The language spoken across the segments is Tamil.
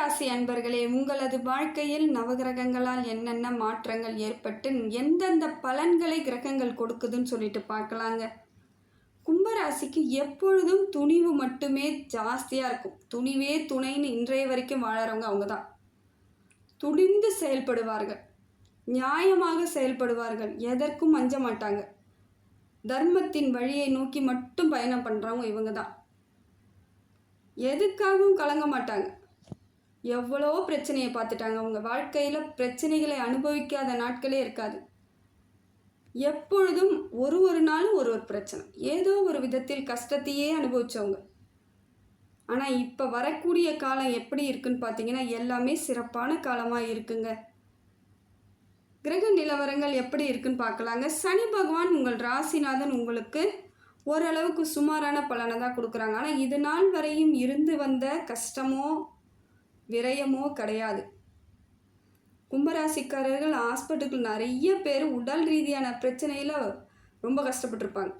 ராசி அன்பர்களே உங்களது வாழ்க்கையில் நவகிரகங்களால் என்னென்ன மாற்றங்கள் ஏற்பட்டு எந்தெந்த பலன்களை கிரகங்கள் கொடுக்குதுன்னு சொல்லிட்டு பார்க்கலாங்க. கும்பராசிக்கு எப்பொழுதும் துணிவு மட்டுமே ஜாஸ்தியாக இருக்கும். துணிவே துணைன்னு இன்றைய வரைக்கும் வாழறவங்க அவங்க தான் துணிந்து செயல்படுவார்கள். நியாயமாக செயல்படுவார்கள். எதற்கும் அஞ்ச மாட்டாங்க. தர்மத்தின் வழியை நோக்கி மட்டும் பயணம் பண்ணுறவங்க இவங்க தான் எதுக்காகவும் கலங்க மாட்டாங்க. எவ்வளோ பிரச்சனையை பார்த்துட்டாங்க. அவங்க வாழ்க்கையில் பிரச்சனைகளை அனுபவிக்காத நாட்களே இருக்காது. எப்பொழுதும் ஒரு ஒரு நாளும் ஒரு ஒரு பிரச்சனை. ஏதோ ஒரு விதத்தில் கஷ்டத்தையே அனுபவித்தவங்க ஆனால் இப்போ வரக்கூடிய காலம் எப்படி இருக்குன்னு பார்த்தீங்கன்னா எல்லாமே சிறப்பான காலமாக இருக்குங்க. கிரக நிலவரங்கள் எப்படி இருக்குன்னு பார்க்கலாங்க. சனி பகவான் உங்கள் ராசிநாதன் உங்களுக்கு ஓரளவுக்கு சுமாரான பலனை தான் கொடுக்குறாங்க. ஆனால் இது நாள் வரையும் இருந்து வந்த கஷ்டமோ விரயமோ கிடையாது. கும்பராசிக்காரர்கள் ஹாஸ்பிட்டலுக்கு நிறைய பேர் உடல் ரீதியான பிரச்சனையில் ரொம்ப கஷ்டப்பட்டிருப்பாங்க.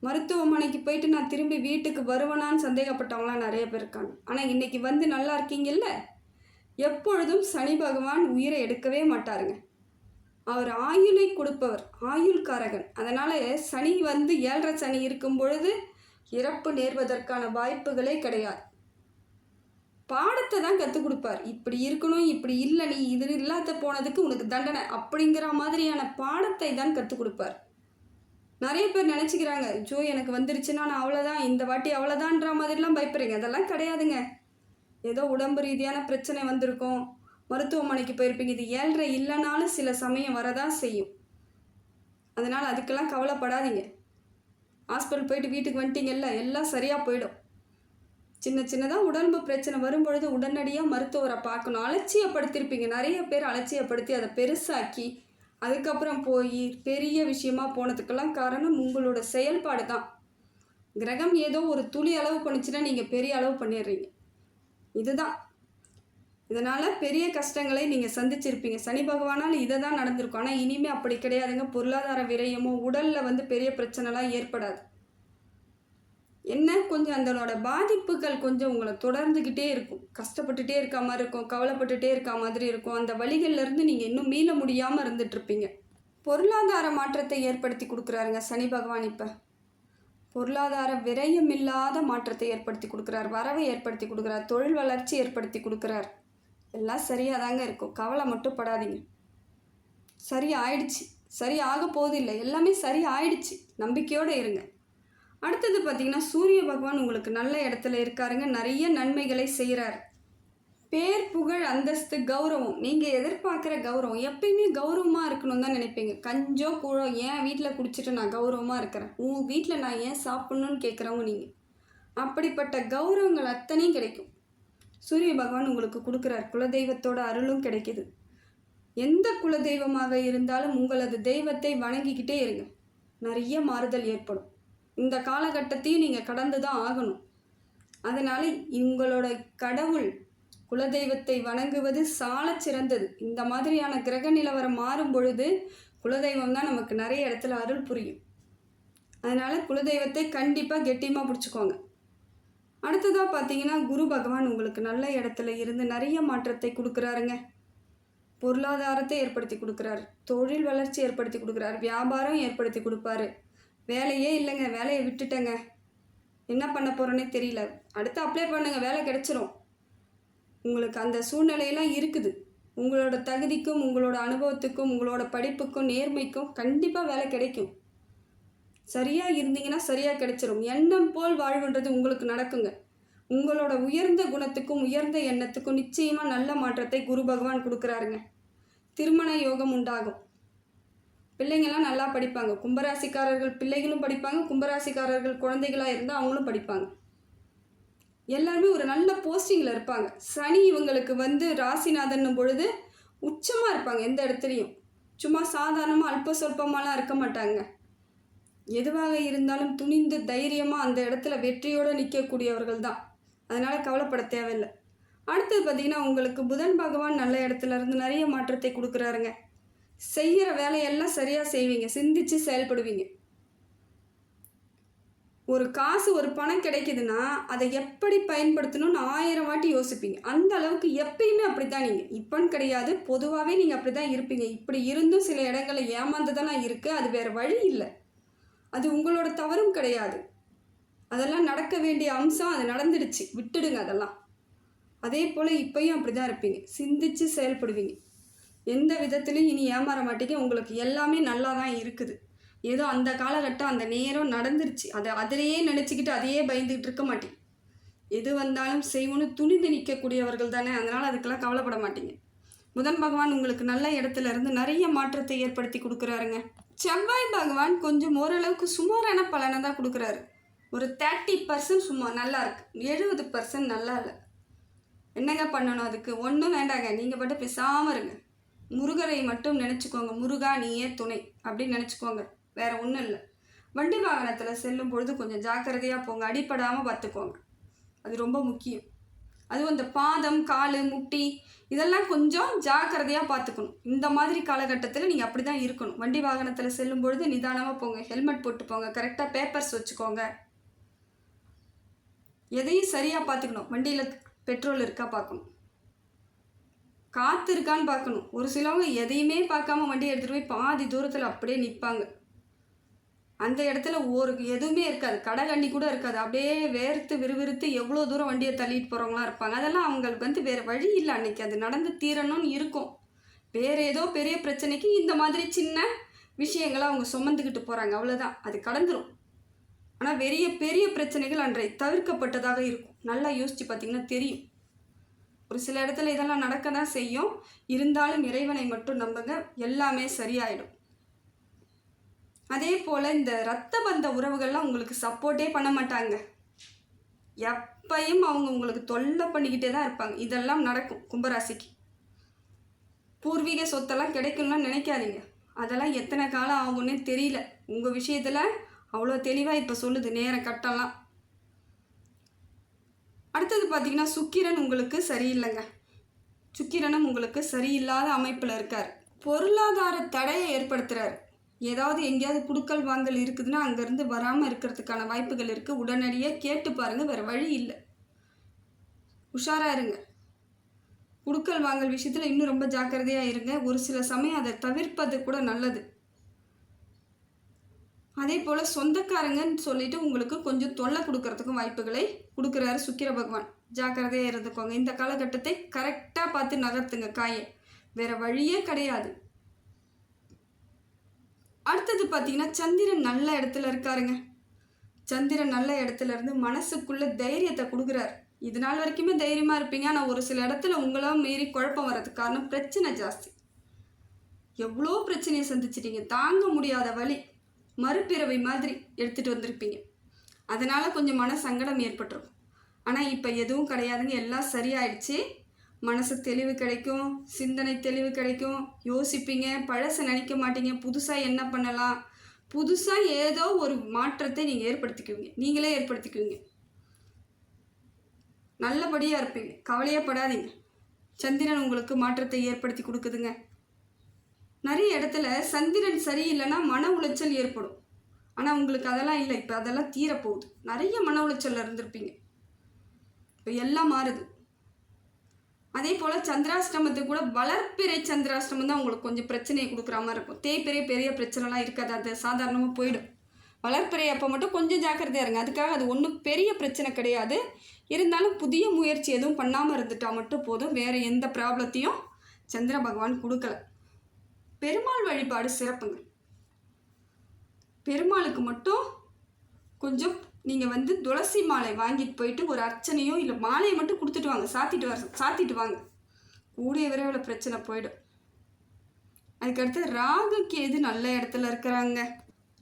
மருத்துவமனைக்கு போயிட்டு நான் திரும்பி வீட்டுக்கு வருவனான்னு சந்தேகப்பட்டவங்களாம் நிறைய பேர் இருக்காங்க. ஆனால் இன்னைக்கு வந்து நல்லா இருக்கீங்கல்ல? எப்பொழுதும் சனி பகவான் உயிரை எடுக்கவே மாட்டாருங்க. அவர் ஆயுளை கொடுப்பவர் ஆயுள்காரகன். அதனால் சனி வந்து ஏழரை சனி இருக்கும் பொழுது இறப்பு நேர்வதற்கான வாய்ப்புகளே கிடையாது. பாடத்தை தான் கற்றுக் கொடுப்பார். இப்படி இருக்கணும் இப்படி இல்லை நீ இது இல்லாத போனதுக்கு உனக்கு தண்டனை அப்படிங்கிற மாதிரியான பாடத்தை தான் கற்றுக் கொடுப்பார். நிறைய பேர் நினச்சிக்கிறாங்க ஜோ எனக்கு வந்துருச்சுன்னா நான் அவ்வளோதான் இந்த வாட்டி அவ்வளோதான்ற மாதிரிலாம் பயப்படுறீங்க. அதெல்லாம் கிடையாதுங்க. ஏதோ உடம்பு ரீதியான பிரச்சனை வந்திருக்கும். மருத்துவமனைக்கு போயிருப்பீங்க. இது ஏழ்ரை இல்லைனாலும் சில சமயம் வரதான் செய்யும். அதனால் அதுக்கெல்லாம் கவலைப்படாதீங்க. ஹாஸ்பிட்டல் போயிட்டு வீட்டுக்கு வந்துட்டீங்கல்ல எல்லாம் சரியாக போயிடும். சின்ன சின்னதாக உடம்பு பிரச்சனை வரும்பொழுது உடனடியாக மருத்துவரை பார்க்கணும். அலட்சியப்படுத்தியிருப்பீங்க நிறைய பேர் அலட்சியப்படுத்தி அதை பெருசாக்கி அதுக்கப்புறம் போய் பெரிய விஷயமா போனதுக்கெல்லாம் காரணம் உங்களோட செயல்பாடு தான். கிரகம் ஏதோ ஒரு துளி அளவு பண்ணிச்சுன்னா நீங்கள் பெரிய அளவு பண்ணிடுறீங்க. இதுதான். இதனால் பெரிய கஷ்டங்களை நீங்கள் சந்திச்சிருப்பீங்க. சனி பகவானால் இதை தான் நடந்திருக்கும். ஆனால் இனிமேல் அப்படி கிடையாதுங்க. பொருளாதார விரயமோ உடலில் வந்து பெரிய பிரச்சனைலாம் ஏற்படாது. என்ன? கொஞ்சம் அதனோட பாதிப்புகள் கொஞ்சம் உங்களை தொடர்ந்துக்கிட்டே இருக்கும். கஷ்டப்பட்டுட்டே இருக்க மாதிரி இருக்கும். கவலைப்பட்டுட்டே இருக்க மாதிரி இருக்கும். அந்த வழிகள்லேருந்து நீங்கள் இன்னும் மீள முடியாமல் இருந்துகிட்ருப்பீங்க பொருளாதார மாற்றத்தை ஏற்படுத்தி கொடுக்குறாருங்க சனி பகவான் இப்போ. பொருளாதார விரயமில்லாத மாற்றத்தை ஏற்படுத்தி கொடுக்குறார். வரவை ஏற்படுத்தி கொடுக்குறார். தொழில் வளர்ச்சி ஏற்படுத்தி கொடுக்குறார். எல்லாம் சரியாக தாங்க இருக்கும். கவலை மட்டும் படாதீங்க. சரி ஆயிடுச்சு. சரி ஆக போதில்லை எல்லாமே சரி ஆயிடுச்சு. நம்பிக்கையோடு இருங்க. அடுத்தது பார்த்தீங்கன்னா சூரிய பகவான் உங்களுக்கு நல்ல இடத்துல இருக்காருங்க. நிறைய நன்மைகளை செய்கிறார் பேர் புகழ் அந்தஸ்து கௌரவம். நீங்கள் எதிர்பார்க்குற கௌரவம் எப்பயுமே கௌரவமாக இருக்கணும் தான் நினைப்பீங்க. கஞ்சோ கூழோ ஏன் வீட்டில் குடிச்சிட்டு நான் கௌரவமாக இருக்கிறேன்? உன் வீட்டில் நான் ஏன் சாப்பிட்ணுன்னு கேட்குறவங்க நீங்கள் அப்படிப்பட்ட கௌரவங்கள் அத்தனையும் கிடைக்கும். சூரிய பகவான் உங்களுக்கு கொடுக்குறார். குலதெய்வத்தோட அருளும் கிடைக்குது. எந்த குலதெய்வமாக இருந்தாலும் உங்களது தெய்வத்தை வணங்கிக்கிட்டே இருங்க. நிறைய மாறுதல் ஏற்படும். இந்த காலகட்டத்தையும் நீங்கள் கடந்து தான் ஆகணும். அதனால் உங்களோட கடவுள் குலதெய்வத்தை வணங்குவது சாலச் சிறந்தது. இந்த மாதிரியான கிரக நிலவரம் மாறும் பொழுது குலதெய்வம் தான் நமக்கு நிறைய இடத்துல அருள் புரியும். அதனால் குலதெய்வத்தை கண்டிப்பாக கெட்டியமாக பிடிச்சிக்கோங்க. அடுத்ததாக பார்த்தீங்கன்னா குரு பகவான் உங்களுக்கு நல்ல இடத்துல இருந்து நிறைய மாற்றத்தை கொடுக்குறாருங்க. பொருளாதாரத்தை ஏற்படுத்தி கொடுக்குறாரு. தொழில் வளர்ச்சி ஏற்படுத்தி கொடுக்குறாரு. வியாபாரம் ஏற்படுத்தி கொடுப்பாரு. வேலையே இல்லைங்க வேலையை விட்டுட்டேங்க. என்ன பண்ண போகிறேன்னே தெரியல. அடுத்து அப்ளை பண்ணுங்க வேலை கிடச்சிரும். உங்களுக்கு அந்த சூழ்நிலையெல்லாம் இருக்குது. உங்களோட தகுதிக்கும் உங்களோட அனுபவத்துக்கும் உங்களோட படிப்புக்கும் நேர்மைக்கும் கண்டிப்பாக வேலை கிடைக்கும். சரியாக இருந்தீங்கன்னா சரியாக கிடைச்சிரும். எண்ணம் போல் வாழ்வுன்றது உங்களுக்கு நடக்குங்க. உங்களோட உயர்ந்த குணத்துக்கும் உயர்ந்த எண்ணத்துக்கும் நிச்சயமாக நல்ல மாற்றத்தை குரு பகவான் கொடுக்குறாருங்க. திருமண யோகம் உண்டாகும். பிள்ளைங்கள்லாம் நல்லா படிப்பாங்க. கும்பராசிக்காரர்கள் பிள்ளைகளும் படிப்பாங்க. கும்பராசிக்காரர்கள் குழந்தைகளாக இருந்தால் அவங்களும் படிப்பாங்க. எல்லாருமே ஒரு நல்ல போஸ்டிங்கில் இருப்பாங்க. சனி இவங்களுக்கு வந்து ராசிநாதன் பொழுது உச்சமாக இருப்பாங்க எந்த இடத்துலையும். சும்மா சாதாரணமாக அல்ப சொல்பமாலாம் இருக்க மாட்டாங்க. எதுவாக இருந்தாலும் துணிந்து தைரியமாக அந்த இடத்துல வெற்றியோடு நிற்கக்கூடியவர்கள் தான். அதனால் கவலைப்பட தேவையில்லை. அடுத்தது பார்த்திங்கன்னா உங்களுக்கு புதன் பகவான் நல்ல இடத்துல இருந்து நிறைய மாற்றத்தை கொடுக்குறாருங்க. செய்கிற வேலையெல்லாம் சரியாக செய்வீங்க சிந்திச்சு செயல்படுவீங்க. ஒரு காசு ஒரு பணம் கிடைக்குதுன்னா அதை எப்படி பயன்படுத்தணும்னு ஆயிரம் வாட்டி யோசிப்பீங்க. அந்த அளவுக்கு எப்பயுமே அப்படி தான் நீங்கள் இப்போன்னு கிடையாது பொதுவாகவே நீங்கள் அப்படி தான் இருப்பீங்க. இப்படி இருந்தும் சில இடங்களில் ஏமாந்துதானே இருக்குது அது வேறு வழி இல்லை. அது உங்களோட தவறும் கிடையாது. அதெல்லாம் நடக்க வேண்டிய அம்சம் அது நடந்துடுச்சு. விட்டுடுங்க அதெல்லாம். அதே போல் இப்பையும் அப்படி தான் இருப்பீங்க. சிந்திச்சு செயல்படுவீங்க. எந்த விதத்துலையும் இனி ஏமாற மாட்டேங்க. உங்களுக்கு எல்லாமே நல்லா தான் இருக்குது. ஏதோ அந்த காலகட்டம் அந்த நேரம் நடந்துருச்சு. அதை அதிலேயே நினச்சிக்கிட்டு அதையே பயந்துக்கிட்டு இருக்க மாட்டேங்க. எது வந்தாலும் செய்வோன்னு துணிந்து நிற்கக்கூடியவர்கள் தானே. அதனால் அதுக்கெல்லாம் கவலைப்பட மாட்டீங்க. புதன் பகவான் உங்களுக்கு நல்ல இடத்துல இருந்து நிறைய மாற்றத்தை ஏற்படுத்தி கொடுக்குறாருங்க. செவ்வாய் பகவான் கொஞ்சம் ஓரளவுக்கு சுமாரான பலனை தான் கொடுக்குறாரு. ஒரு தேர்ட்டி பர்சன்ட் சும்மா நல்லா இருக்கு. எழுபது பர்சன்ட் நல்லா இல்லை. என்னங்க பண்ணணும் அதுக்கு? ஒன்றும் வேண்டாங்க. நீங்கள் பாட்டு பேசாமல் இருங்க. முருகரை மட்டும் நினச்சிக்கோங்க. முருகா நீயே துணை அப்படின்னு நினச்சிக்கோங்க. வேற ஒன்றும் இல்லை. வண்டி வாகனத்தில் செல்லும் பொழுது கொஞ்சம் ஜாக்கிரதையாக போங்க. அடிப்படாமல் பார்த்துக்கோங்க. அது ரொம்ப முக்கியம். அதுவும் இந்த பாதம் கால் முட்டி இதெல்லாம் கொஞ்சம் ஜாக்கிரதையாக பார்த்துக்கணும். இந்த மாதிரி காலகட்டத்தில் நீங்கள் அப்படி தான் இருக்கணும். வண்டி வாகனத்தில் செல்லும் பொழுது நிதானமாக போங்க. ஹெல்மெட் போட்டு போங்க. கரெக்டாக பேப்பர்ஸ் வச்சுக்கோங்க. எதையும் சரியாக பார்த்துக்கணும். வண்டியில் பெட்ரோல் இருக்கா பார்க்கணும். காற்று இருக்கான்னு பார்க்கணும். ஒரு சிலவங்க எதையுமே பார்க்காம வண்டி எடுத்துகிட்டு போய் பாதி தூரத்தில் அப்படியே நிற்பாங்க அந்த இடத்துல ஒரு எதுவுமே இருக்காது. கடை அண்ணி கூட இருக்காது. அப்படியே வேர்த்து விறுவிறுத்து எவ்வளோ தூரம் வண்டியை தள்ளிட்டு போகிறவங்களாம் இருப்பாங்க. அதெல்லாம் அவங்களுக்கு வந்து வேறு வழி இல்லை அன்னைக்கு. அது நடந்து தீரணும்னு இருக்கும். வேறு ஏதோ பெரிய பிரச்சனைக்கு இந்த மாதிரி சின்ன விஷயங்களை அவங்க சுமந்துக்கிட்டு போகிறாங்க அவ்வளோதான் அது கடந்துடும் ஆனால் பெரிய பெரிய பிரச்சனைகள் அன்றை தவிர்க்கப்பட்டதாக இருக்கும். நல்லா யோசித்து பார்த்திங்கன்னா தெரியும். ஒரு சில இடத்துல இதெல்லாம் நடக்க தான் செய்யும். இருந்தாலும் இறைவனை மட்டும் நம்புங்க. எல்லாமே சரியாயிடும். அதே போல் இந்த ரத்த பந்த உறவுகள்லாம் உங்களுக்கு சப்போர்ட்டே பண்ண மாட்டாங்க. எப்பையும் அவங்க உங்களுக்கு தொல்லை பண்ணிக்கிட்டே தான் இருப்பாங்க. இதெல்லாம் நடக்கும் கும்பராசிக்கு. பூர்வீக சொத்தெல்லாம் கிடைக்கணும்னு நினைக்காதீங்க. அதெல்லாம் எத்தனை காலம் ஆகும்னே தெரியல. உங்கள் விஷயத்தில் அவ்வளோ தெளிவாக இப்போ சொல்லுது. நேரம் கட்டெல்லாம் அடுத்தது பார்த்தீங்கன்னா சுக்கிரன் உங்களுக்கு சரியில்லைங்க. சுக்கிரனும் உங்களுக்கு சரியில்லாத அமைப்பில் இருக்கார். பொருளாதார தடையை ஏற்படுத்துகிறார் ஏதாவது எங்கேயாவது குடுக்கல் வாங்கல் இருக்குதுன்னா அங்கேருந்து வராமல் இருக்கிறதுக்கான வாய்ப்புகள் இருக்குது. உடனடியாக கேட்டு பாருங்கள் வேறு வழி இல்லை. உஷாராக இருங்க. குடுக்கல் வாங்கல் விஷயத்தில் இன்னும் ரொம்ப ஜாக்கிரதையாக இருங்க. ஒரு சில சமயம் அதை தவிர்ப்பது கூட நல்லது. அதே போல் சொந்தக்காரங்கன்னு சொல்லிட்டு உங்களுக்கு கொஞ்சம் தொல்லை கொடுக்கறதுக்கும் வாய்ப்புகளை கொடுக்குறாரு சுக்கிர பகவான். ஜாக்கிரதையாக இருந்துக்கோங்க. இந்த காலகட்டத்தை கரெக்டாக பார்த்து நகர்த்துங்க காயை. வேற வழியே கிடையாது. அடுத்தது பார்த்தீங்கன்னா சந்திரன் நல்ல இடத்துல இருக்காருங்க. சந்திரன் நல்ல இடத்துல இருந்து மனசுக்குள்ள தைரியத்தை கொடுக்குறாரு. இது நாள் வரைக்குமே தைரியமாக இருப்பீங்க. ஆனால் ஒரு சில இடத்துல உங்களாம் மீறி குழப்பம் வர்றதுக்கு காரணம் பிரச்சனை ஜாஸ்தி. எவ்வளோ பிரச்சனையை சந்திச்சிட்டீங்க? தாங்க முடியாத வழி மறுபிறவை மாதிரி எடுத்துகிட்டு வந்திருப்பீங்க. அதனால் கொஞ்சம் மன சங்கடம் ஏற்பட்டுரும். ஆனால் இப்போ எதுவும் கிடையாதுங்க. எல்லாம் சரியாயிடுச்சு. மனசு தெளிவு கிடைக்கும். சிந்தனை தெளிவு கிடைக்கும். யோசிப்பீங்க. பழசை நினைக்க மாட்டீங்க. புதுசாக என்ன பண்ணலாம்? புதுசாக ஏதோ ஒரு மாற்றத்தை நீங்கள் ஏற்படுத்திக்குவீங்க. நீங்களே ஏற்படுத்திக்குவீங்க. நல்லபடியாக இருப்பீங்க. கவலையப்படாதீங்க சந்திரன் உங்களுக்கு மாற்றத்தை ஏற்படுத்தி கொடுக்குதுங்க. நிறைய இடத்துல சந்திரன் சரியில்லைன்னா மன உளைச்சல் ஏற்படும். ஆனால் உங்களுக்கு அதெல்லாம் இல்லை. இப்போ அதெல்லாம் தீரப்போகுது. நிறைய மன உளைச்சலில் இருந்திருப்பீங்க. இப்போ எல்லாம் மாறுது. அதே போல் சந்திராஷ்டமத்துக்கு கூட வளர்ப்பிறை சந்திராஷ்டிரமம் தான் உங்களுக்கு கொஞ்சம் பிரச்சனையை கொடுக்குற மாதிரி இருக்கும். தேய்பிறை பெரிய பிரச்சனைலாம் இருக்காது. அது சாதாரணமாக போயிடும். வளர்ப்பிறை அப்போ மட்டும் கொஞ்சம் ஜாக்கிரதையாக இருங்க. அதுக்காக அது ஒன்றும் பெரிய பிரச்சனை கிடையாது. இருந்தாலும் புதிய முயற்சி எதுவும் பண்ணாமல் இருந்துட்டால் மட்டும் போதும். வேறு எந்த ப்ராப்ளத்தையும் சந்திர பகவான் கொடுக்கல. பெருமாள் வழிபாடு சிறப்புங்க. பெருமாளுக்கு மட்டும் கொஞ்சம் நீங்கள் வந்து துளசி மாலை வாங்கிட்டு போயிட்டு ஒரு அர்ச்சனையோ இல்லை மாலையை மட்டும் கொடுத்துட்டு வாங்க. சாத்திட்டு வர சாத்திட்டு வாங்க. கூடிய விரைவில் பிரச்சனை போயிடும். அதுக்கடுத்து ராகு கேது நல்ல இடத்துல இருக்கிறாங்க.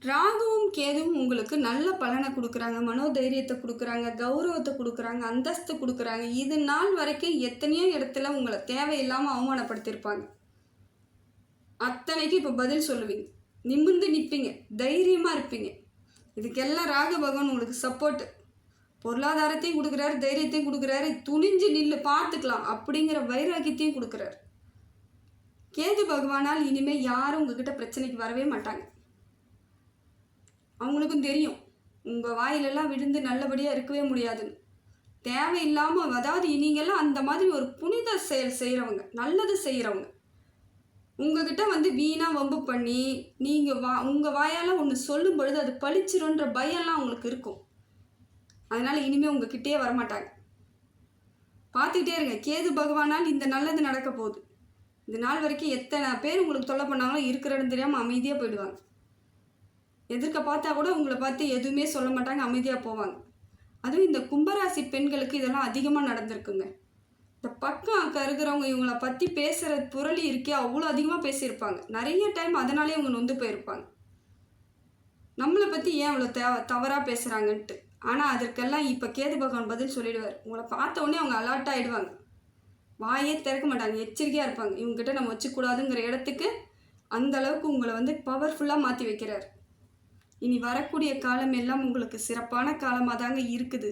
ராகுவும் கேதுவும் உங்களுக்கு நல்ல பலனை கொடுக்குறாங்க. மனோதைரியத்தை கொடுக்குறாங்க கௌரவத்தை கொடுக்குறாங்க அந்தஸ்து கொடுக்குறாங்க. இது நாள் வரைக்கும் எத்தனையோ இடத்துல உங்களை தேவையில்லாமல் அவமானப்படுத்தியிருப்பாங்க. அத்தனைக்கு இப்போ பதில் சொல்லுவீங்க. நிமிர்ந்து நிற்பீங்க தைரியமாக இருப்பீங்க. இதுக்கெல்லாம் ராக பகவான் உங்களுக்கு சப்போர்ட்டு பொருளாதாரத்தையும் கொடுக்குறாரு தைரியத்தையும் கொடுக்குறாரு. துணிஞ்சு நில்லு பார்த்துக்கலாம் அப்படிங்கிற வைராக்கியத்தையும் கொடுக்குறாரு. கேது பகவானால் இனிமேல் யாரும் உங்ககிட்ட பிரச்சனைக்கு வரவே மாட்டாங்க. அவங்களுக்கும் தெரியும். உங்கள் வாயிலெல்லாம் விழுந்து நல்லபடியாக இருக்கவே முடியாதுன்னு தேவையில்லாமல் அதாவது நீங்கள்லாம் அந்த மாதிரி ஒரு புனித செயல் செய்கிறவங்க நல்லது செய்கிறவங்க உங்ககிட்ட வந்து வீணாக வம்பு பண்ணி நீங்கள் வா உங்கள் வாயால் ஒன்று சொல்லும் பொழுது அது பழிச்சிரும்ன்ற பயம்லாம் உங்களுக்கு இருக்கும். அதனால் இனிமேல் உங்ககிட்டயே வரமாட்டாங்க. பார்த்துக்கிட்டே இருங்க. கேது பகவானால் இந்த நல்லது நடக்க போகுது. இந்த நாள் வரைக்கும் எத்தனை பேர் உங்களுக்கு தொல்லை பண்ணாங்களோ இருக்கிற இடம் தெரியாமல் அமைதியாக போயிடுவாங்க. எதிர்க்க பார்த்தா கூட உங்களை பார்த்து எதுவுமே சொல்ல மாட்டாங்க அமைதியாக போவாங்க. அதுவும் இந்த கும்பராசி பெண்களுக்கு இதெல்லாம் அதிகமாக நடந்திருக்குங்க. இந்த பக்கம் கருகிறவங்க இவங்கள பற்றி பேசுகிற புரளி இருக்கே அவ்வளோ அதிகமாக பேசியிருப்பாங்க. நிறைய டைம் அதனாலே இவங்க நொந்து போயிருப்பாங்க. நம்மளை பற்றி ஏன் அவ்வளோ தேவ தவறாக பேசுகிறாங்கன்ட்டு ஆனால் அதற்கெல்லாம் இப்போ கேது பகவான் பதில் சொல்லிடுவார். உங்களை பார்த்த உடனே அவங்க அலர்ட் ஆகிடுவாங்க வாயே திறக்க மாட்டாங்க எச்சரிக்கையாக இருப்பாங்க. இவங்ககிட்ட நம்ம வச்சுக்கூடாதுங்கிற இடத்துக்கு அந்த அளவுக்கு உங்களை வந்து பவர்ஃபுல்லாக மாற்றி வைக்கிறார். இனி வரக்கூடிய காலம் எல்லாம் உங்களுக்கு சிறப்பான காலமாக தாங்க இருக்குது.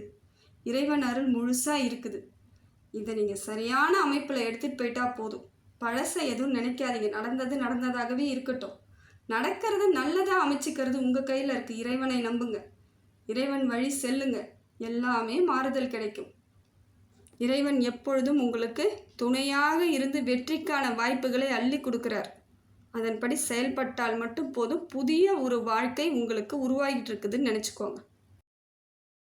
இறைவன் அருள் முழுசாக இருக்குது. இதை நீங்கள் சரியான அமைப்பில் எடுத்துகிட்டு போயிட்டா போதும். பழசை எதுவும் நினைக்காதீங்க. நடந்தது நடந்ததாகவே இருக்கட்டும். நடக்கிறது நல்லதாக அமைச்சிக்கிறது உங்கள் கையில் இருக்குது இறைவனை நம்புங்க. இறைவன் வழி செல்லுங்க. எல்லாமே மாறுதல் கிடைக்கும். இறைவன் எப்பொழுதும் உங்களுக்கு துணையாக இருந்து வெற்றிக்கான வாய்ப்புகளை அள்ளி கொடுக்குறார். அதன்படி செயல்பட்டால் மட்டும் போதும். புதிய ஒரு வாழ்க்கை உங்களுக்கு உருவாகிட்டு இருக்குதுன்னு நினச்சிக்கோங்க.